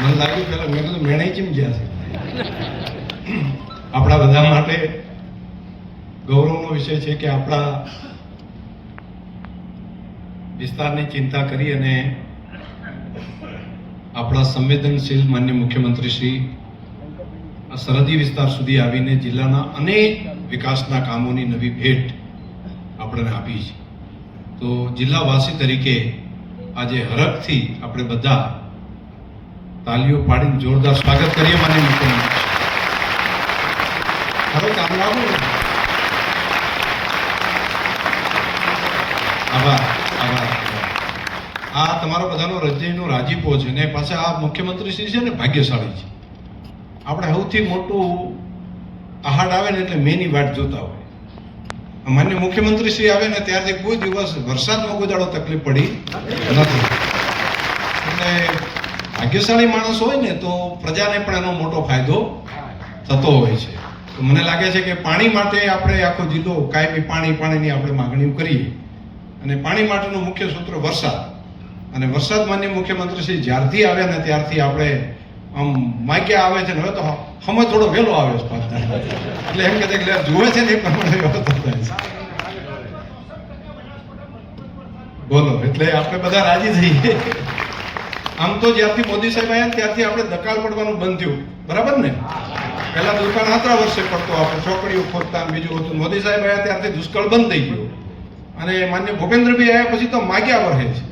મને લાગ્યું પેલા મેં કીધું મેણે કેમ ગયા છે. આપણા બધા માટે ગૌરવનો વિષય છે કે આપણા વિસ્તારની ચિંતા કરી અને આપણા સંવેદનશીલ માન્ય મુખ્યમંત્રી શ્રી આ સરહદી વિસ્તાર સુધી આવીને જિલ્લાના અનેક વિકાસના કામોની નવી ભેટ આપણને આપી છે. તો જિલ્લાવાસી તરીકે આજે હરખથી આપણે બધા તાલીઓ પાડીને જોરદાર સ્વાગત કરીએ માન્ય મુખ્યમંત્રી. હવે કામ લાવો આભાર આભાર આ તમારો બધાનો હૃદયનો રાજીપો છે ને પાછા આ મુખ્યમંત્રી શ્રી છે ને ભાગ્યશાળી છે. આપણે સૌથી મોટું આહાડ આવે ને એટલે મેની વાટ જોતા હોય. માન્ય મુખ્યમંત્રી શ્રી આવે ને ત્યારથી કોઈ દિવસ વરસાદમાં કોઈ તકલીફ પડી નથી. એટલે ભાગ્યશાળી માણસ હોય ને તો પ્રજાને પણ એનો મોટો ફાયદો થતો હોય છે. તો મને લાગે છે કે પાણી માટે આપણે આખો જિલ્લો કાયમી પાણી પાણીની આપણે માગણીઓ કરીએ. અને પાણી માટેનું મુખ્ય સૂત્ર વરસાદ. અને વરસાદ માન્ય મુખ્યમંત્રી શ્રી જ્યારથી આવ્યા ને ત્યારથી આપણે આમ માગ્યા આવે છે ને હવે તો હમે થોડો વહેલો આવ્યો છે એટલે એમ કે જુએ છે ને એ પ્રમાણે બોલો, એટલે આપણે બધા રાજી થઈએ. આમ તો જ્યારથી મોદી સાહેબ આવ્યા ત્યારથી આપણે દકાળ પડવાનું બંધ થયું. બરાબર ને? પહેલા દુકાળ આત્રા વર્ષે પડતો, આપણે ચોકડીઓ ખોદતા બીજું હતું મોદી સાહેબ આવ્યા ત્યારથી દુષ્કાળ બંધ થઈ ગયો. અને માન્ય ભૂપેન્દ્રભાઈ આવ્યા પછી તો માગ્યા વહે છે.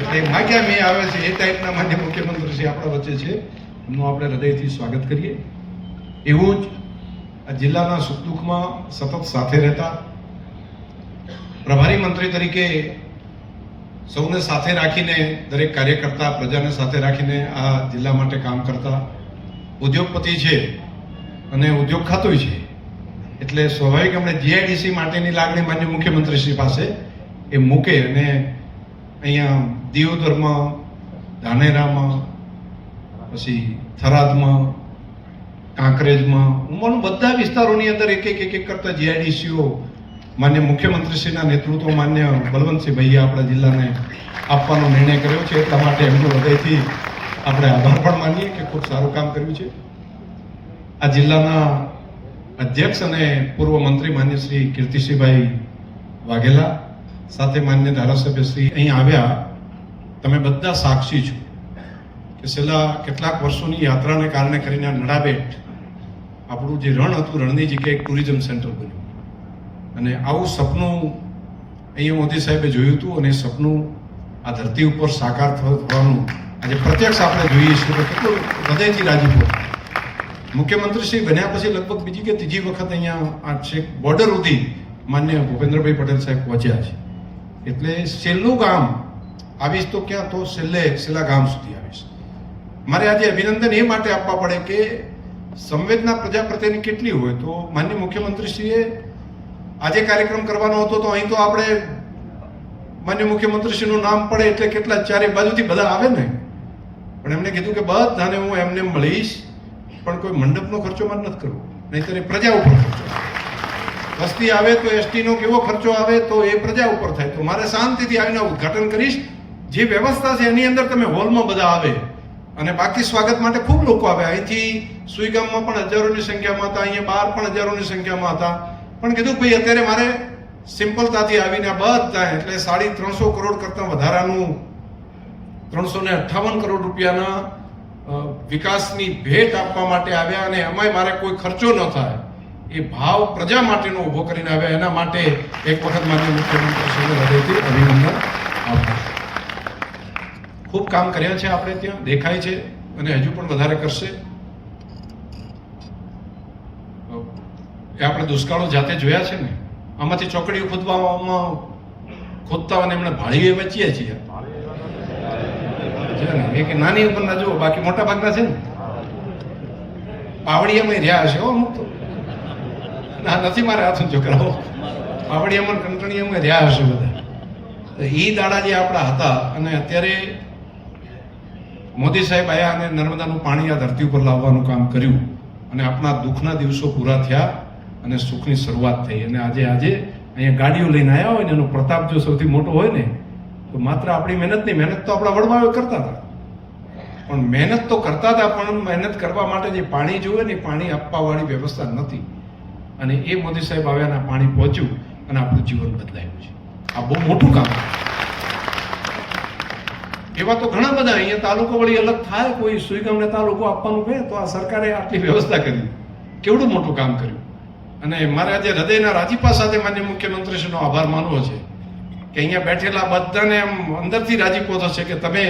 એટલે માગ્યા મેં આવે છે, એ ટાઈપના માન્ય મુખ્યમંત્રી શ્રી આપણા વચ્ચે છે. એમનું આપણે હૃદયથી સ્વાગત કરીએ. એવું જ આ જિલ્લાના સુખ દુઃખમાં સતત સાથે રહેતા પ્રભારી મંત્રી તરીકે સૌને સાથે રાખીને દરેક કાર્યકર્તા પ્રજાને સાથે રાખીને આ જિલ્લા માટે કામ કરતા ઉદ્યોગપતિ છે અને ઉદ્યોગ ખાતું છે. એટલે સ્વાભાવિક એમણે જીઆઈડીસી માટેની લાગણી માન્ય મુખ્યમંત્રી શ્રી પાસે એ મૂકે અને અહીંયા દિયોદરમાં, ધાનેરામાં, પછી થરાદમાં, કાંકરેજમાં ઉમરનું બધા વિસ્તારોની અંદર એક એક એક એક કરતા જીઆઈડીસીઓ માન્ય મુખ્યમંત્રીશ્રીના નેતૃત્વ માન્ય બલવંતસિંહ ભાઈએ આપણા જિલ્લાને આપવાનો નિર્ણય કર્યો છે. એટલા માટે એમનો હૃદયથી આપણે આભાર પણ માનીએ કે ખૂબ સારું કામ કર્યું છે. આ જિલ્લાના અધ્યક્ષ અને પૂર્વ મંત્રી માન્ય શ્રી કીર્તિસિંહભાઈ વાઘેલા સાથે માન્ય ધારાસભ્ય શ્રી અહીં આવ્યા. તમે બધા સાક્ષી છો કે છેલ્લા કેટલાક વર્ષોની યાત્રાને કારણે કરીને નડાબેટ આપણું જે રણ હતું, રણની જગ્યાએ ટુરિઝમ સેન્ટર બન્યું. અને આવું સપનું અહીંયા મોદી સાહેબે જોયું હતું અને સપનું આ ધરતી ઉપર સાકાર થવાનું આજે પ્રત્યક્ષ આપણે જોઈએ છીએ. તો કેટલું હૃદયથી રાજીપો મુખ્યમંત્રી શ્રી બન્યા પછી લગભગ બીજી કે ત્રીજી વખત અહીંયા આ છેક બોર્ડર સુધી માન્ય ભૂપેન્દ્રભાઈ પટેલ સાહેબ પહોંચ્યા છે. એટલે છેલ્લું ગામ આવીશ તો ક્યાં? તો છેલ્લે છેલ્લા ગામ સુધી આવીશ. મારે આજે અભિનંદન એ માટે આપવા પડે કે સંવેદના પ્રજા પ્રત્યેની કેટલી હોય તો માન્ય મુખ્યમંત્રીશ્રીએ આજે કાર્યક્રમ કરવાનો હતો તો અહીં તો આપણે માન્ય મુખ્યમંત્રીશ્રીનું નામ પડે એટલે કેટલા ચારે બાજુથી બધા આવે ને. પણ એમણે કીધું કે બધાને હું એમને મળીશ, પણ કોઈ મંડપનો ખર્ચો મારે નથી કરવો. નહીંતર એ પ્રજા ઉપર ખર્ચો વસ્તી આવે તો એસટીનો કેવો ખર્ચો આવે તો એ પ્રજા ઉપર થાય. તો મારે શાંતિથી આવીને ઉદઘાટન કરીશ. જે વ્યવસ્થા છે એની અંદર તમે હોલમાં બધા આવે. અને બાકી સ્વાગત માટે ખૂબ લોકો આવે. અહીંથી સુઈગામમાં પણ હજારોની સંખ્યામાં હતા, અહીંયા બહાર પણ હજારોની સંખ્યામાં હતા. પણ કીધું, ભાઈ, અત્યારે મારે સિમ્પલતાથી આવીને બધા એટલે સાડી ત્રણસો કરોડ કરતાં વધારાનું ત્રણસો ને અઠ્ઠાવન કરોડ રૂપિયાના વિકાસની ભેટ આપવા માટે આવ્યા અને એમાંય મારે કોઈ ખર્ચો ન થાય. એ ભાવ પ્રજા માટેનો ઊભો કરીને આવ્યા. એના માટે એક વખત માન્ય મુખ્યમંત્રી શ્રીને હૃદયથી અભિનંદન આપું ખૂબ કામ કર્યા છે આપણે ત્યાં, દેખાય છે અને હજુ પણ વધારે કરશે. એ આપણે દુષ્કાળો જાતે જોયા છે ને, આમાંથી ચોકડીઓ ખોદવામાં ખોદતા અને એમણે ભાળીએ વેચીએ છીએ. એક નાની ઉંમરના જુઓ, બાકી મોટા ભાગના છે ને. પાવડીયામાં રહ્યા હશે, હો, અમુક તો. ના, નથી મારે હાથ છોકરાઓ. પાવડીયામાં કંટણીયામાં રહ્યા હશે બધા. તો એ દાડા જે આપણા હતા, અને અત્યારે મોદી સાહેબ આવ્યા અને નર્મદાનું પાણી આ ધરતી ઉપર લાવવાનું કામ કર્યું, અને આપણા દુઃખના દિવસો પૂરા થયા. અને સુખની શરૂઆત થઈ. અને આજે આજે અહીંયા ગાડીઓ લઈને આવ્યા હોય ને, એનો પ્રતાપ જો સૌથી મોટો હોય ને, તો માત્ર આપણી મહેનત નહીં, મહેનત તો આપણા વડવાઓ કરતા હતા. પણ મહેનત તો કરતા હતા, પણ મહેનત કરવા માટે જે પાણી જોઈએ ને પાણી આપવાવાળી વ્યવસ્થા નથી. અને એ મોદી સાહેબ આવ્યા અને પાણી પહોંચ્યું અને આપણું જીવન બદલાયું છે. આ બહુ મોટું કામ એવા તો ઘણા બધા અહીંયા તાલુકો વળી અલગ થાય, કોઈ સુઈગામને તાલુકો આપવાનું કહે, તો આ સરકારે આટલી વ્યવસ્થા કરી. કેવડું મોટું કામ કર્યું? અને મારે આજે હૃદયના રાજીપા સાથે માન્ય મુખ્યમંત્રીશ્રીનો આભાર માનવો છે કે અહીંયા બેઠેલા બધાને એમ અંદરથી રાજીપો થશે કે તમે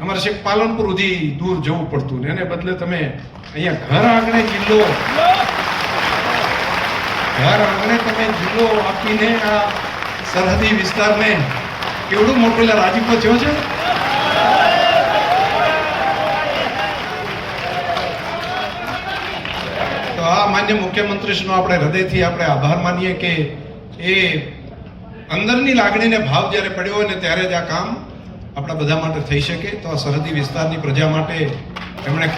અમારે શેખ પાલનપુર સુધી દૂર જવું પડતું ને એને બદલે તમે અહીંયા ઘર આંગણે જિલ્લો ઘર આંગણે તમે જિલ્લો આપીને આ સરહદી વિસ્તારને કેવડું મોટું રાજીપો થયો છે તો આ માન્ય મુખ્યમંત્રીશ્રીનો આપણે હૃદયથી આપણે આભાર માનીએ કે એ અંદરની લાગણીને ભાવ જ્યારે પડ્યો હોય ને ત્યારે જ આ કામ આપણા બધા માટે થઈ શકે. તો આ સરહદી વિસ્તારની પ્રજા માટે એમણે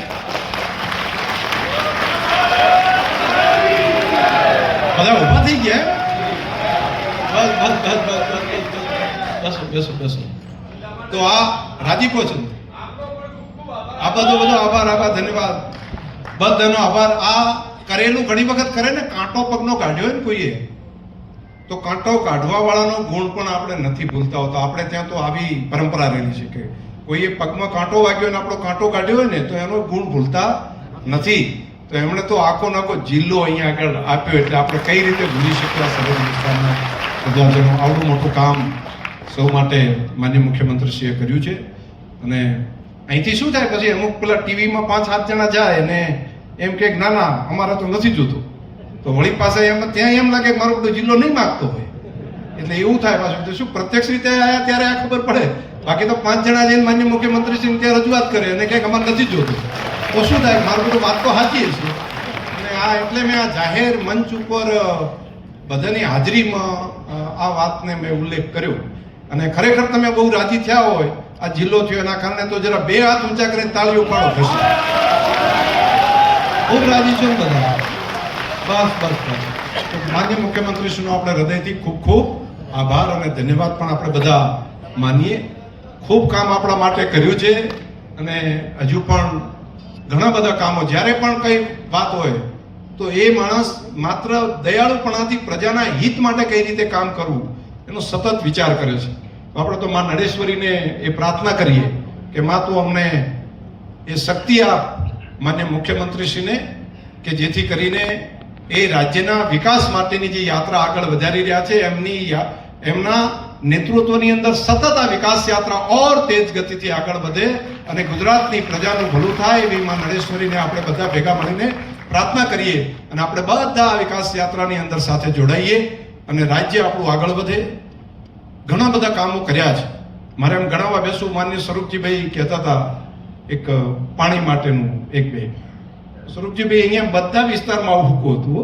બધા ઊભા થઈ ગયા. બસ બસ બસ બસ બસ બસ, બેસો તો આ રાજીપો છે. આ બધો બધો આભાર આભાર, ધન્યવાદ. બધાનો આભાર. આ કરેલું ઘણી વખત કરે ને, કાંટો પગનો કાઢ્યો ને કોઈએ, તો કાંટો કાઢવા વાળાનો ગુણ પણ આપણે નથી ભૂલતા હોતા. આપણે ત્યાં તો આવી પરંપરા રહેલી છે કે કોઈએ પગમાં કાંટો વાગ્યો ને, આપણો કાંટો કાઢ્યો હોય ને, તો એનો ગુણ ભૂલતા નથી. તો એમણે તો આખો નાખો જિલ્લો અહીંયા આગળ આપ્યો એટલે આપણે કઈ રીતે ભૂલી શકીએ સરહદ વિસ્તારના પ્રજાજનો? આવડું મોટું કામ સૌ માટે માન્ય મુખ્યમંત્રીશ્રીએ કર્યું છે. અને અહીંથી શું થાય? પછી અમુક પેલા ટીવીમાં પાંચ સાત જણા જાય અને એમ કે ના ના, અમારે તો નથી જોતું. તો વળી પાસે એમ, ત્યાં એમ લાગે મારો બધો જિલ્લો નહીં માગતો હોય. એટલે એવું થાય પાછું. તો શું પ્રત્યક્ષ રીતે આવ્યા ત્યારે આ ખબર પડે? બાકી તો પાંચ જણા જઈને માન્ય મુખ્યમંત્રી ત્યાં રજૂઆત કરે અને કંઈક અમારે નથી જોતું. તો શું થાય? મારું બધું વાત તો સાચી છે. અને આ એટલે મેં આ જાહેર મંચ ઉપર બધાની હાજરીમાં આ વાતને મેં ઉલ્લેખ કર્યો. અને ખરેખર તમે બહુ રાજી થયા હોય આ જિલ્લો થયો. એના કારણે તો જરા બે હાથ ઊંચા કરીને તાળીઓ પાડો થશે ખૂબ રાજી છો બધા. બસ બસ બસ. તો માન્ય મુખ્યમંત્રીશ્રીનો આપણે હૃદયથી ખૂબ ખૂબ આભાર અને ધન્યવાદ પણ આપણે બધા માનીએ. ખૂબ કામ આપણા માટે કર્યું છે અને હજુ પણ ઘણા બધા કામો, જ્યારે પણ કંઈ વાત હોય, તો એ માણસ માત્ર દયાળુપણાથી પ્રજાના હિત માટે કઈ રીતે કામ કરવું, એનો સતત વિચાર કરે છે. આપણે તો માં નડેશ્વરીને એ પ્રાર્થના કરીએ કે માં તું અમને એ શક્તિ આપ માન્ય મુખ્યમંત્રીશ્રીને કે જેથી કરીને એ રાજ્યના વિકાસ માટેની જે યાત્રા આગળ વધારી રહ્યા છે, એમની એમના નેતૃત્વની અંદર સતત આ વિકાસ યાત્રા ઓર તેજ ગતિથી આગળ વધે અને ગુજરાતની પ્રજાનું ભલું થાય એવી માં નરેશ્વરીને આપણે બધા ભેગા મળીને પ્રાર્થના કરીએ અને આપણે બધા આ વિકાસ યાત્રાની અંદર સાથે જોડાઈએ અને રાજ્ય આપણું આગળ વધે. ઘણા બધા કામો કર્યા છે મારે એમ ગણાવવા બેસું માન્ય સ્વરૂપજીભાઈ કહેતા હતા એક પાણી માટેનું એક બે. સ્વરૂપજીભાઈ અહીંયા બધા વિસ્તારમાં આવું હતું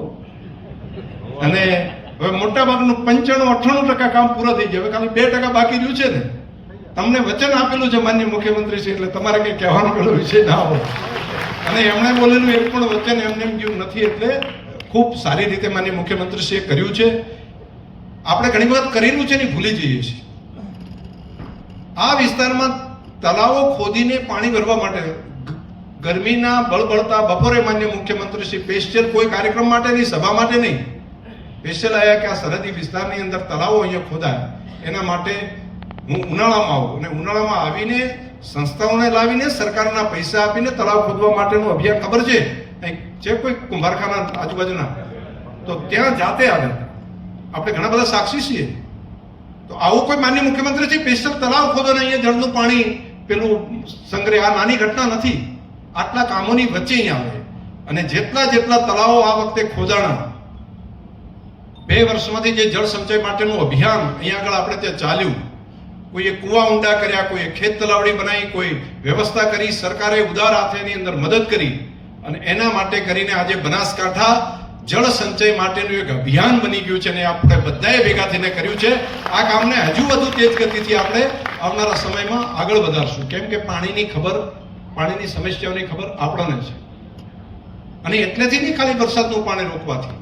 અને હવે મોટા ભાગનું પંચાણું, અઠ્ઠાણું ટકા કામ પૂરા થઈ ગયા. હવે ખાલી બે ટકા બાકી રહ્યું છે ને. તમને વચન આપેલું છે માન્ય મુખ્યમંત્રી છે એટલે તમારે કંઈ કહેવાનો પેલો વિષય ના હોય. અને એમણે બોલેલું એક પણ વચન એમને એમ જેવું નથી, એટલે ખૂબ સારી રીતે માન્ય મુખ્યમંત્રીશ્રીએ કર્યું છે. આપણે ઘણી વખત કરેલું છે ને ભૂલી જઈએ છીએ. આ વિસ્તારમાં તળાવો ખોદીને પાણી ભરવા માટે. ગરમીના બળબળતા બપોરે માન્ય મુખ્યમંત્રી શ્રી સ્પેશિયલ કોઈ કાર્યક્રમ માટે નહીં, સભા માટે નહીં. સ્પેશિયલ આવ્યા કે આ સરહદી વિસ્તારની અંદર તળાવો અહીંયા ખોદાય. એના માટે હું ઉનાળામાં આવું અને ઉનાળામાં આવીને સંસ્થાઓને લાવીને સરકારના પૈસા આપીને તળાવ ખોદવા માટેનું અભિયાન ખબર છે? છે કોઈ કુંભારખાના આજુબાજુના? તો ત્યાં જાતે આવે. આપણે ઘણા બધા સાક્ષી છીએ. તો આવું કોઈ માન્ય મુખ્યમંત્રી છે? પેસ્ટલ તળાવ ખોદો ને અહીંયા જળનું પાણી પેલું સંગ્રહ, આ નાની ઘટના નથી. આટલા કામોની વચ્ચે આવે. અને જેટલા જેટલા તળાવો આ વખતે ખોદાણા, બે વર્ષમાંથી જે જળ સંચય માટેનું અભિયાન અહીંયા આગળ આપણે ત્યાં ચાલ્યું. કોઈએ કુવા ઊંડા કર્યા, કોઈએ ખેત તલાવડી બનાવી, કોઈ વ્યવસ્થા કરી, સરકારે ઉદાર હાથે એની અંદર મદદ કરી. અને એના માટે કરીને આજે બનાસકાંઠા જળ સંચય માટેનું એક અભિયાન બની ગયું છે અને આપણે બધાએ ભેગા થઈને કર્યું છે. આ કામને હજુ વધુ તેજ ગતિથી આપણે આવનારા સમયમાં આગળ વધારશું. કેમ કે પાણીની ખબર, પાણીની સમસ્યાઓની ખબર આપણને છે. અને એટલેથી નહીં ખાલી વરસાદનું પાણી રોકવાથી.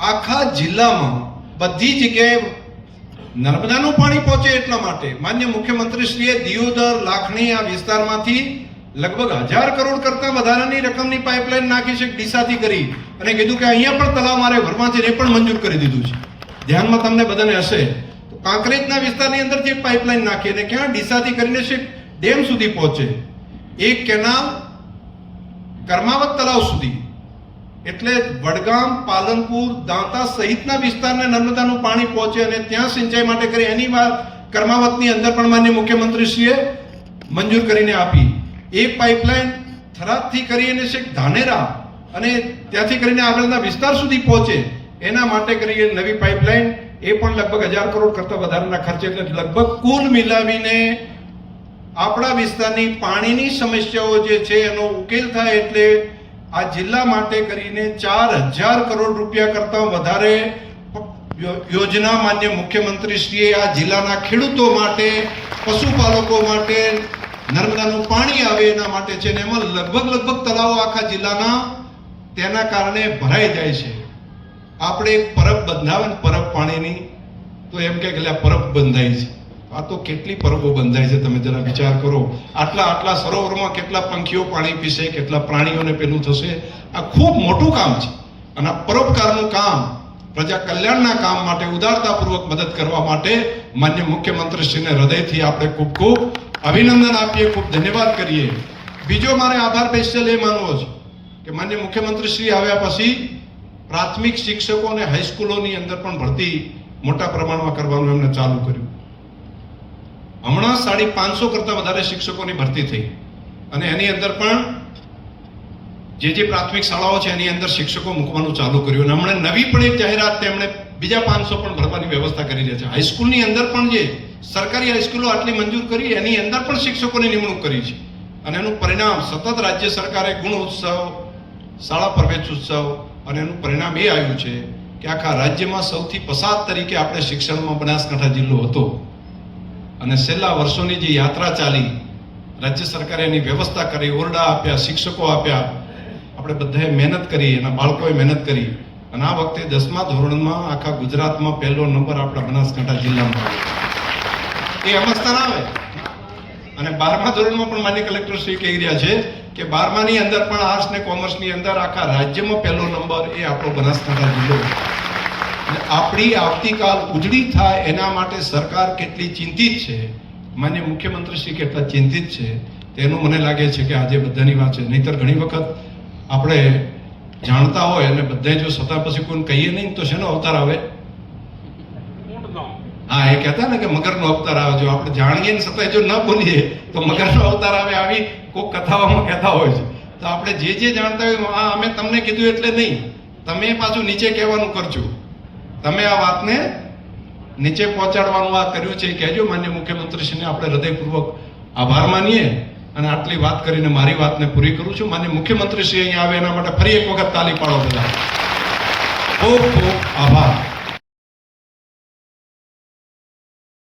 આખા જિલ્લામાં બધી જગ્યાએ નર્મદાનું પાણી પહોંચે એટલા માટે માન્ય મુખ્યમંત્રીશ્રીએ દિયોદર, લાખણી આ વિસ્તારમાંથી લગભગ હજાર કરોડ કરતા વધારાની રકમની પાઇપલાઇન નાખી છે ડીસાથી કરી અને કીધું કે અહીંયા પણ તલાવ મારે ભરવા છે એ પણ મંજૂર કરી દીધું છે. ધ્યાનમાં તમને બધાને હશે કાંકરેજના વિસ્તારની અંદરથી એક પાઇપલાઇન નાખી અને ક્યાં ડીસાથી કરીને છે ડેમ સુધી પહોંચે. એક કેનાલ કર્માવત તલાવ સુધી. એટલે વડગામ, પાલનપુર, દાંતા સહિતના વિસ્તારને નર્મદાનું પાણી પહોંચે અને ત્યાં સિંચાઈ માટે કરી એની વાત કર્માવતની અંદર પણ માન્ય મુખ્યમંત્રીશ્રીએ મંજૂર કરીને આપી. એ પાઇપલાઇન થરાદથી કરીને છે ધાનેરા અને ત્યાંથી કરીને આગળના વિસ્તાર સુધી પહોંચે. એના માટે કરીને નવી પાઇપલાઇન એ પણ લગભગ હજાર કરોડ કરતા વધારાના ખર્ચે એટલે લગભગ કુલ મિલાવીને આપણા વિસ્તારની પાણીની સમસ્યાઓ જે છે એનો ઉકેલ થાય એટલે આ જિલ્લા માટે કરીને ચાર હજાર કરોડ રૂપિયા કરતા વધારે યોજના માન્ય મુખ્યમંત્રીશ્રીએ આ જિલ્લાના ખેડૂતો માટે, પશુપાલકો માટે, નર્મદાનું પાણી આવે એના માટે છે ને એમાં લગભગ લગભગ તળાવો આખા જિલ્લાના તેના કારણે ભરાઈ જાય છે. આપણે પરબ બંધાવે ને પરબ પાણીની, તો એમ કે આ પરબ બંધાય છે. આ તો કેટલી પરબો બંધાય છે તમે જરા વિચાર કરો. આટલા આટલા સરોવરમાં કેટલા પંખીઓ પાણી પીશે, કેટલા પ્રાણીઓને પેલું થશે. આ ખૂબ મોટું કામ છે. અને આ પરોપકારનું કામ, પ્રજા કલ્યાણના કામ માટે ઉદારતાપૂર્વક મદદ કરવા માટે માન્ય મુખ્યમંત્રીશ્રીને હૃદયથી આપણે ખૂબ ખૂબ અભિનંદન આપીએ, ખૂબ ધન્યવાદ કરીએ. બીજો મારે આભાર સ્પેશિયલ એ માનવો છે કે માન્ય મુખ્યમંત્રીશ્રી આવ્યા પછી પ્રાથમિક શિક્ષકો અને હાઈસ્કૂલોની અંદર પણ ભરતી મોટા પ્રમાણમાં કરવાનું એમને ચાલુ કર્યું. હમણાં સાડી પાંચસો કરતા વધારે શિક્ષકોની ભરતી થઈ. અને એની અંદર પણ જે જે પ્રાથમિક શાળાઓ છે એની અંદર શિક્ષકો મૂકવાનું ચાલુ કર્યું. અને હમણાં નવી પણ એક જાહેરાત તેમણે બીજા પાંચસો પણ ભરવાની વ્યવસ્થા કરી રહ્યા છે. હાઈસ્કૂલની અંદર પણ જે સરકારી હાઈસ્કૂલો આટલી મંજૂર કરી, એની અંદર પણ શિક્ષકોની નિમણૂક કરી છે. અને એનું પરિણામ સતત રાજ્ય સરકારે ગુણ ઉત્સવ, શાળા પ્રવેશ ઉત્સવ અને એનું પરિણામ એ આવ્યું છે કે આખા રાજ્યમાં સૌથી પસાર તરીકે આપણે શિક્ષણમાં બનાસકાંઠા જિલ્લો હતો. અને છેલ્લા વર્ષોની જે યાત્રા ચાલી, રાજ્ય સરકારે એની વ્યવસ્થા કરી, ઓરડા આપ્યા, શિક્ષકો આપ્યા. આપણે બધાએ મહેનત કરી, એના બાળકોએ મહેનત કરી. અને આ વખતે દસમા ધોરણમાં આખા ગુજરાતમાં પહેલો નંબર આપણા બનાસકાંઠા જિલ્લામાં આવ્યો. એ અમસ્તાન આવે. અને બારમા ધોરણમાં પણ માન્ય કલેક્ટર શ્રી કહી રહ્યા છે કે બારમાની અંદર પણ આર્ટ્સ ને કોમર્સની અંદર આખા રાજ્યમાં પહેલો નંબર એ આપણો બનાસકાંઠા જિલ્લો આપણી આવતીકાલ ઉજળી થાય એના માટે સરકાર કેટલી ચિંતિત છે, માન્ય મુખ્યમંત્રી શ્રી કેટલા ચિંતિત છે, તેનું મને લાગે છે કે આજે બધાની વાત છે નહીતર ઘણી વખત આપણે જાણતા હોય અને બધા જો સત્તા પછી કોઈને કહીએ નહીં તો શેનો અવતાર આવે? હા, એ કહેતા ને કે મગરનો અવતાર આવે, જો આપણે જાણીએ ને છતાંય જો ન બોલીએ, તો મગરનો અવતાર આવે આવી કોઈ કથાઓમાં કહેતા હોય છે. તો આપણે જે જે જાણતા હોય હા અમે તમને કીધું એટલે નહીં. તમે પાછું નીચે કહેવાનું કરજો. તમે આ વાતને નીચે પહોંચાડવાનું આ કર્યું છે કહેજો. માન્ય મુખ્યમંત્રીશ્રીને આપણે હૃદયપૂર્વક આભાર માનીએ અને આટલી વાત કરીને મારી વાતને પૂરી કરું છું. માન્ય મુખ્યમંત્રીશ્રી અહીંયા આવે, એના માટે ફરી એક વખત તાલી પાડો બધા ખૂબ ખૂબ આભાર.